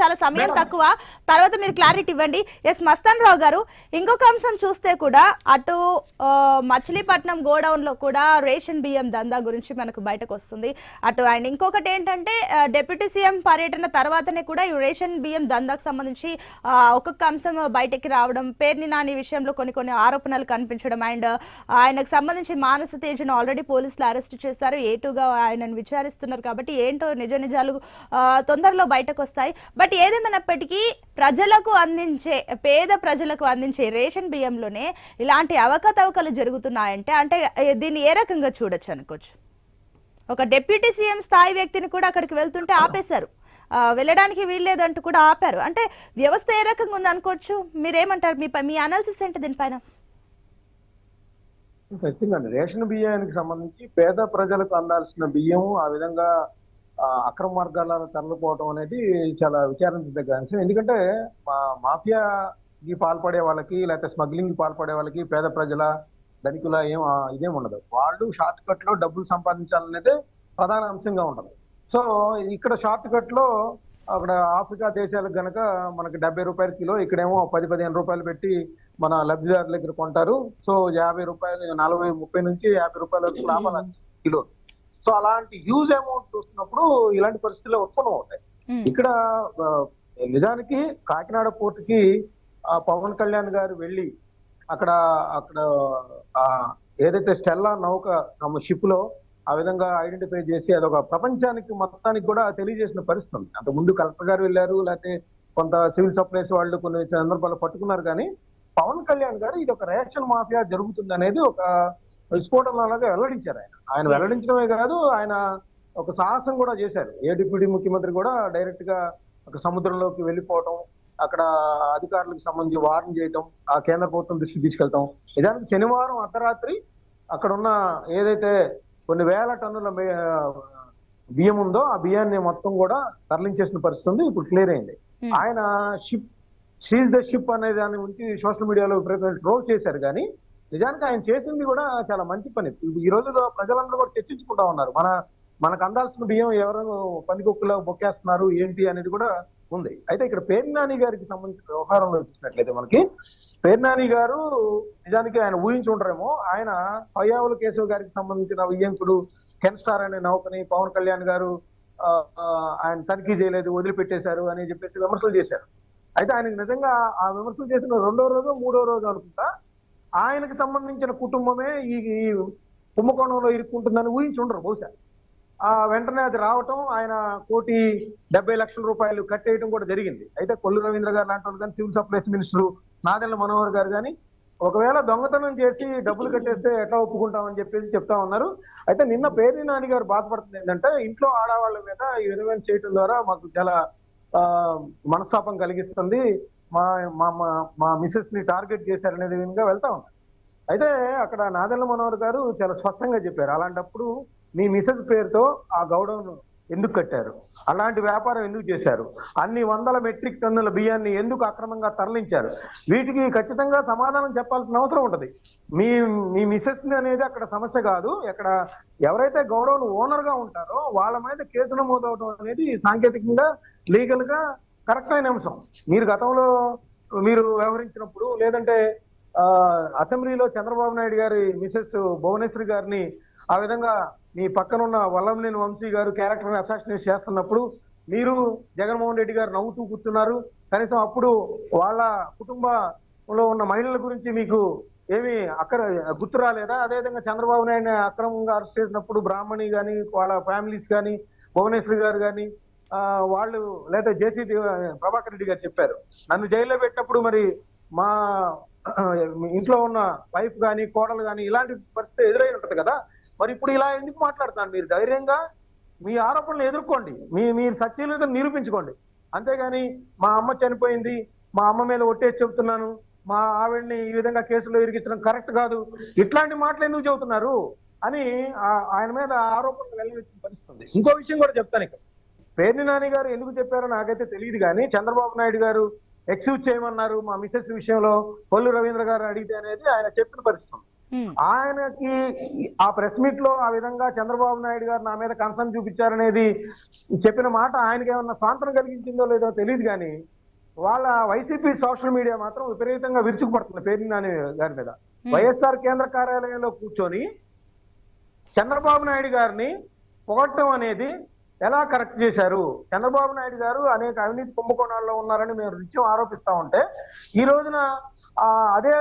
చాలా సమయం తక్కువ. తర్వాత మీరు క్లారిటీ ఇవ్వండి. ఎస్ మస్తాన్ రావు గారు ఇంకొక అంశం చూస్తే కూడా అటు మచిలీపట్నం గోడౌన్లో కూడా రేషన్ బియ్యం దందా గురించి మనకు బయటకు వస్తుంది. అటు అండ్ ఇంకొకటి ఏంటంటే డిప్యూటీ సీఎం పర్యటన తర్వాతనే కూడా ఈ రేషన్ బియ్యం దందాకు సంబంధించి ఒక్కొక్క అంశం బయటకి రావడం పేర్ని నాని విషయంలో కొన్ని కొన్ని ఆరోపణలు కనిపించడం అండ్ ఆయనకు సంబంధించి మానస తేజను ఆల్రెడీ పోలీసులు అరెస్ట్ చేశారు. ఏటుగా ఆయనను విచారిస్తున్నారు కాబట్టి ఏంటో నిజ నిజాలు తొందరలో బయటకు వస్తాయి. బట్ ఏదేమైనప్పటికీ ప్రజలకు అందించే పేద ప్రజలకు అందించే రేషన్ బియ్యంలోనే ఇలాంటి అవకతవకలు జరుగుతున్నాయంటే అంటే దీన్ని ఏ రకంగా చూడొచ్చు అనుకోవచ్చు? ఒక డిప్యూటీ సీఎం స్థాయి వ్యక్తిని కూడా అక్కడికి వెళ్తుంటే ఆపేశారు. వెళ్ళడానికి వీల్లేదంటూ కూడా ఆపారు. అంటే వ్యవస్థ ఏ రకంగా ఉంది అనుకోవచ్చు? మీరేమంటారు? మీ ప- మీ అనాలిసిస్ ఏంటి దీనిపైన? ఖచ్చితంగా రేషన్ బియ్యానికి సంబంధించి పేద ప్రజలకు అందాల్సిన బియ్యం ఆ విధంగా అక్రమ మార్గాలను తరలిపోవడం అనేది చాలా విచారించదగ్గ అంశం. ఎందుకంటే మా మాఫియాకి పాల్పడే వాళ్ళకి లేకపోతే స్మగ్లింగ్కి పాల్పడే వాళ్ళకి పేద ప్రజల ధనికుల ఏం ఇదేం ఉండదు. వాళ్ళు షార్ట్ కట్లో డబ్బులు సంపాదించాలనేది ప్రధాన అంశంగా ఉండదు సో ఇక్కడ షార్ట్ కట్లో అక్కడ ఆఫ్రికా దేశాలకు గనక మనకి డెబ్బై రూపాయల కిలో ఇక్కడేమో పది పదిహేను రూపాయలు పెట్టి మన లబ్ధిదారుల దగ్గర కొంటారు. సో యాభై రూపాయలు నలభై ముప్పై నుంచి యాభై రూపాయల వరకు లాభాలు కిలో. సో అలాంటి హ్యూజ్ అమౌంట్ చూస్తున్నప్పుడు ఇలాంటి పరిస్థితులు ఉత్పన్నం అవుతాయి. ఇక్కడ నిజానికి కాకినాడ పోర్టుకి ఆ, పవన్ కళ్యాణ్ గారు వెళ్ళి అక్కడ అక్కడ ఆ, ఏదైతే స్టెల్లా నౌక షిప్లో ఆ విధంగా ఐడెంటిఫై చేసి అదొక ప్రపంచానికి మొత్తానికి కూడా తెలియజేసిన పరిస్థితి ఉంది అంత ముందు కలెక్టర్ గారు వెళ్ళారు లేకపోతే కొంత సివిల్ సప్లైస్ వాళ్ళు కొన్ని సందర్భాల్లో పట్టుకున్నారు కానీ పవన్ కళ్యాణ్ గారు ఇది ఒక రేషన్ మాఫియా జరుగుతుంది అనేది ఒక విస్ఫోటనలాగా వెల్లడించారు ఆయన. ఆయన. వెల్లడించడమే కాదు ఆయన ఒక సాహసం కూడా చేశారు. ఏ డిప్యూటీ ముఖ్యమంత్రి కూడా డైరెక్ట్గా ఒక సముద్రంలోకి వెళ్ళిపోవటం అక్కడ అధికారులకు సంబంధించి వార్న్ చేయటం ఆ కేంద్ర ప్రభుత్వం దృష్టికి తీసుకెళ్తాం నిజానికి శనివారం అర్ధరాత్రి అక్కడ ఉన్న ఏదైతే కొన్ని వేల టన్నుల బియ్యం ఉందో ఆ బియ్యాన్ని మొత్తం కూడా తరలించేసిన పరిస్థితి ఉంది ఇప్పుడు క్లియర్ అయింది. Hmm. ఆయన షిప్ షీజ్ ద షిప్ అనే దాని గురించి సోషల్ మీడియాలో ట్రోల్ చేశారు కానీ నిజానికి ఆయన చేసింది కూడా చాలా మంచి పని. ఈ రోజుల్లో ప్రజలందరూ కూడా చర్చించుకుంటా ఉన్నారు. మన మనకు అందాల్సిన బియ్యం ఎవరు పందికొక్కులో బొక్కేస్తున్నారు ఏంటి అనేది కూడా ఉంది. అయితే ఇక్కడ పేర్నాని గారికి సంబంధించిన వ్యవహారంలో చూసినట్లయితే మనకి పేర్నాని గారు నిజానికి ఆయన ఊహించి ఉంటారేమో ఆయన పయ్యావుల కేశవ్ గారికి సంబంధించిన వియ్యంకుడు కెన్ స్టార్ అనే నౌకని పవన్ కళ్యాణ్ గారు ఆ, ఆయన తనిఖీ చేయలేదు వదిలిపెట్టేశారు అని చెప్పేసి విమర్శలు చేశారు. అయితే ఆయనకు నిజంగా ఆ విమర్శలు చేసిన రెండో రోజు మూడో రోజు అనుకుంటా ఆయనకు సంబంధించిన కుటుంబమే ఈ కుంభకోణంలో ఇరుక్కుంటుందని ఊహించి ఉండరు బహుశా. ఆ వెంటనే అది రావటం ఆయన కోటి డెబ్బై లక్షల రూపాయలు కట్టేయడం కూడా జరిగింది. అయితే కొల్లు రవీంద్ర గారు లాంటి వాళ్ళు కానీ civil supplies minister Nadendla Manohar గారు కానీ ఒకవేళ దొంగతనం చేసి డబ్బులు కట్టేస్తే ఎట్లా ఒప్పుకుంటామని చెప్పేసి చెప్తా ఉన్నారు. అయితే నిన్న పేర్ని నాని గారు బాధపడుతుంది ఏంటంటే ఇంట్లో ఆడవాళ్ళ మీద ఈ విధమైన చేయటం ద్వారా మాకు చాలా ఆ, మనస్తాపం కలిగిస్తుంది. మా మా మా- మా మిసెస్ని టార్గెట్ చేశారనేది విధంగా వెళ్తా ఉన్నారు అయితే అక్కడ నాదెల్ల మనోహర్ గారు చాలా స్పష్టంగా చెప్పారు. అలాంటప్పుడు మీ మిసెస్ పేరుతో ఆ గౌడౌన్ ఎందుకు కట్టారు? అలాంటి వ్యాపారం ఎందుకు చేశారు? అన్ని వందల మెట్రిక్ టన్నుల బియ్యాన్ని ఎందుకు అక్రమంగా తరలించారు? వీటికి ఖచ్చితంగా సమాధానం చెప్పాల్సిన అవసరం ఉంటుంది. మీ మీ మిసెస్ అనేది అక్కడ సమస్య కాదు. అక్కడ ఎవరైతే గౌడౌన్ ఓనర్గా ఉంటారో వాళ్ళ మీద కేసు నమోదు అవడం అనేది సాంకేతికంగా లీగల్గా కరెక్ట్ అయిన అంశం. మీరు గతంలో మీరు వ్యవహరించినప్పుడు లేదంటే అసెంబ్లీలో చంద్రబాబు నాయుడు గారి మిసెస్ భువనేశ్వరి గారిని ఆ విధంగా మీ పక్కనున్న వల్లంనేని వంశీ గారు క్యారెక్టర్ని అసాసినేట్ చేస్తున్నప్పుడు మీరు జగన్మోహన్ రెడ్డి గారు నవ్వుతూ కూర్చున్నారు. కనీసం అప్పుడు వాళ్ళ కుటుంబంలో ఉన్న మహిళల గురించి మీకు ఏమి అక్కడ గుర్తు రాలేదా? అదేవిధంగా చంద్రబాబు నాయుడు అక్రమంగా అరెస్ట్ చేసినప్పుడు బ్రాహ్మణి కానీ వాళ్ళ ఫ్యామిలీస్ కానీ భువనేశ్వరి గారు కానీ వాళ్ళు లేదా జేసీ ప్రభాకర్ రెడ్డి గారు చెప్పారు. నన్ను జైల్లో పెట్టినప్పుడు మరి మా ఇంట్లో ఉన్న వైఫ్ కానీ కోడలు కానీ ఇలాంటి పరిస్థితి ఎదురై ఉంటది కదా. మరి ఇప్పుడు ఇలా ఎందుకు మాట్లాడుతున్నారు? మీరు ధైర్యంగా మీ ఆరోపణలు ఎదుర్కోండి. మీ మీరు సత్యలేదని నిరూపించుకోండి. అంతేగాని మా అమ్మ చనిపోయింది మా అమ్మ మీద ఒట్టేసి చెప్తున్నాను మా ఆవిడ్ని ఈ విధంగా కేసులో ఇరిగించడం కరెక్ట్ కాదు. ఇట్లాంటి మాటలు ఎందుకు చెబుతున్నారు? అని ఆ- ఆయన మీద ఆరోపణలు వెల్లడించిన పరిస్థితి ఇంకో విషయం కూడా చెప్తాను ఇక్కడ. పేర్ని నాని గారు ఎందుకు చెప్పారో నాకైతే తెలియదు కానీ చంద్రబాబు నాయుడు గారు ఎక్స్క్యూజ్ చేయమన్నారు మా మిసెస్ విషయంలో కొల్లు రవీంద్ర గారు అడిగితే అనేది ఆయన చెప్పిన పరిస్థితి. ఆయనకి ఆ ప్రెస్ మీట్లో ఆ విధంగా చంద్రబాబు నాయుడు గారు నా మీద కన్సర్న్ చూపించారనేది చెప్పిన మాట ఆయనకి ఏమన్నా స్వాంతనం కలిగించిందో లేదో తెలియదు కానీ వాళ్ళ వైసీపీ సోషల్ మీడియా మాత్రం విపరీతంగా విరుచుకుపడుతుంది పేరు నాని గారి మీద. వైఎస్ఆర్ కేంద్ర కార్యాలయంలో కూర్చొని చంద్రబాబు నాయుడు గారిని పొగట్టం అనేది ఎలా కరెక్ట్ చేశారు? చంద్రబాబు నాయుడు గారు అనేక అవినీతి కుంభకోణాల్లో ఉన్నారని మేము నిత్యం ఆరోపిస్తా ఉంటే ఈ రోజున ఆ, అదే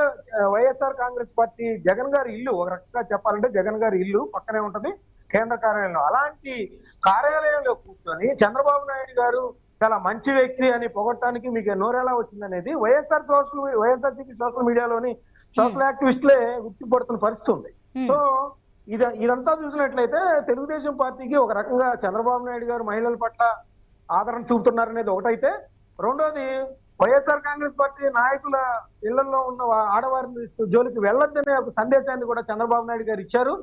వైఎస్ఆర్ కాంగ్రెస్ పార్టీ జగన్ గారి ఇల్లు ఒక రకంగా చెప్పాలంటే జగన్ గారి ఇల్లు పక్కనే ఉంటది కేంద్ర కార్యాలయంలో. అలాంటి కార్యాలయంలో కూర్చొని చంద్రబాబు నాయుడు గారు చాలా మంచి వ్యక్తి అని పొగట్టడానికి మీకు నోరెలా వచ్చిందనేది వైఎస్ఆర్ సోషల్ వైఎస్ఆర్సీపీ సోషల్ మీడియాలోని సోషల్ యాక్టివిస్టులే విచ్చిపడుతున్న పరిస్థితి ఉంది. Hmm. సో ఇది ఇదంతా చూసినట్లయితే తెలుగుదేశం పార్టీకి ఒక రకంగా చంద్రబాబు నాయుడు గారు మహిళల పట్ల ఆదరణ చూపుతున్నారనేది ఒకటైతే రెండోది వైఎస్ఆర్ కాంగ్రెస్ పార్టీ నాయకుల ఇళ్ళలో ఉన్న ఆడవారిని జోలికి వెళ్ళొద్దనే ఒక సందేశాన్ని కూడా చంద్రబాబు నాయుడు గారు ఇచ్చారు.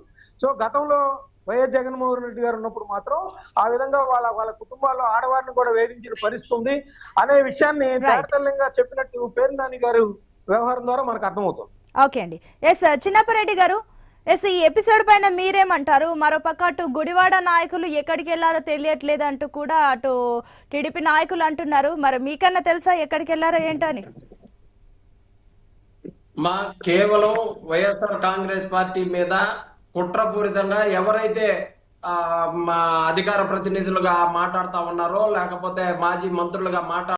సో గతంలో వైఎస్ జగన్మోహన్ రెడ్డి గారు ఉన్నప్పుడు మాత్రం ఆ విధంగా వాళ్ళ వాళ్ళ కుటుంబాల్లో ఆడవారిని కూడా వేధించిన పరిస్థితి ఉంది అనే విషయాన్ని తేటతెల్లంగా చెప్పినట్టు పేరు నాని గారు వ్యవహారం ద్వారా మనకు అర్థమవుతుంది. ఓకే అండి. ఎస్ చిన్నపరెడ్డి గారు ఎస్ ఈ ఎపిసోడ్ పైన మీరేమంటారు? మరోపక్క అటు గుడివాడ నాయకులు ఎక్కడికి వెళ్ళారో తెలియట్లేదు అంటూ కూడా అటు టీడీపీ నాయకులు అంటున్నారు. మరి మీకన్నా తెలుసా ఎక్కడికి వెళ్ళారో ఏంటని అని? మా కేవలం వైఎస్ఆర్ కాంగ్రెస్ పార్టీ మీద కుట్రపూరితంగా ఎవరైతే మా అధికార ప్రతినిధులుగా మాట్లాడుతా ఉన్నారో లేకపోతే మాజీ మంత్రులుగా మాట్లాడు